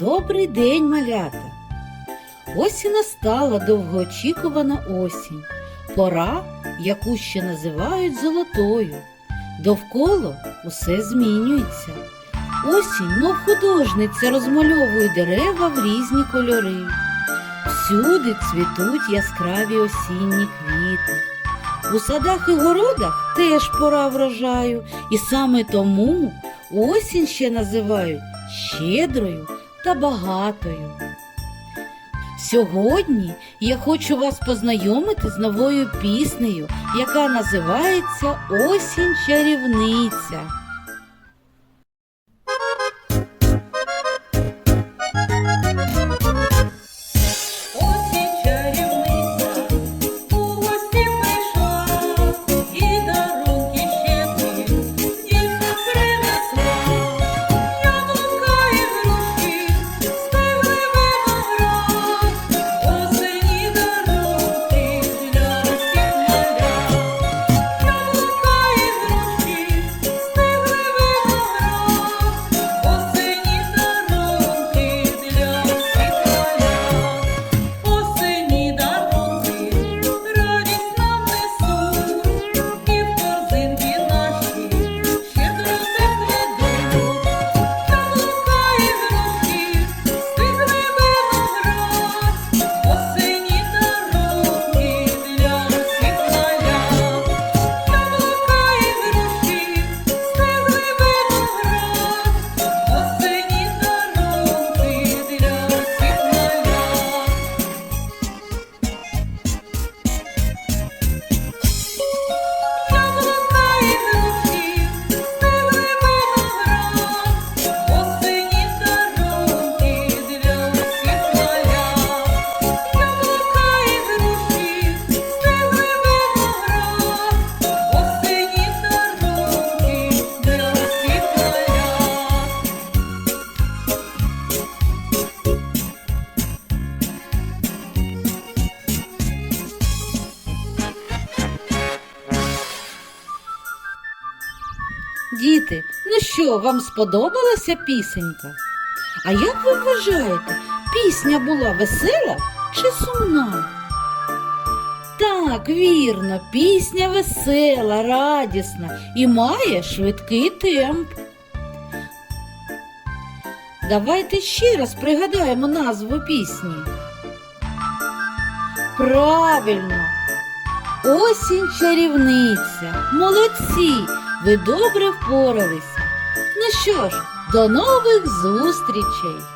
Добрий день, малята! Ось і настала довгоочікувана осінь, пора, яку ще називають золотою. Довкола усе змінюється. Осінь, мов художниця, розмальовує дерева в різні кольори. Всюди цвітуть яскраві осінні квіти. У садах і городах теж пора врожаю, і саме тому осінь ще називають щедрою та багатою. Сьогодні я хочу вас познайомити з новою піснею, яка називається Осінь чарівниця. Діти, ну що, вам сподобалася пісенька? А як ви вважаєте, пісня була весела чи сумна? Так, вірно, пісня весела, радісна і має швидкий темп. Давайте ще раз пригадаємо назву пісні. Правильно, осінь чарівниця. Молодці, ви добре впоралися. Ну що ж, до нових зустрічей!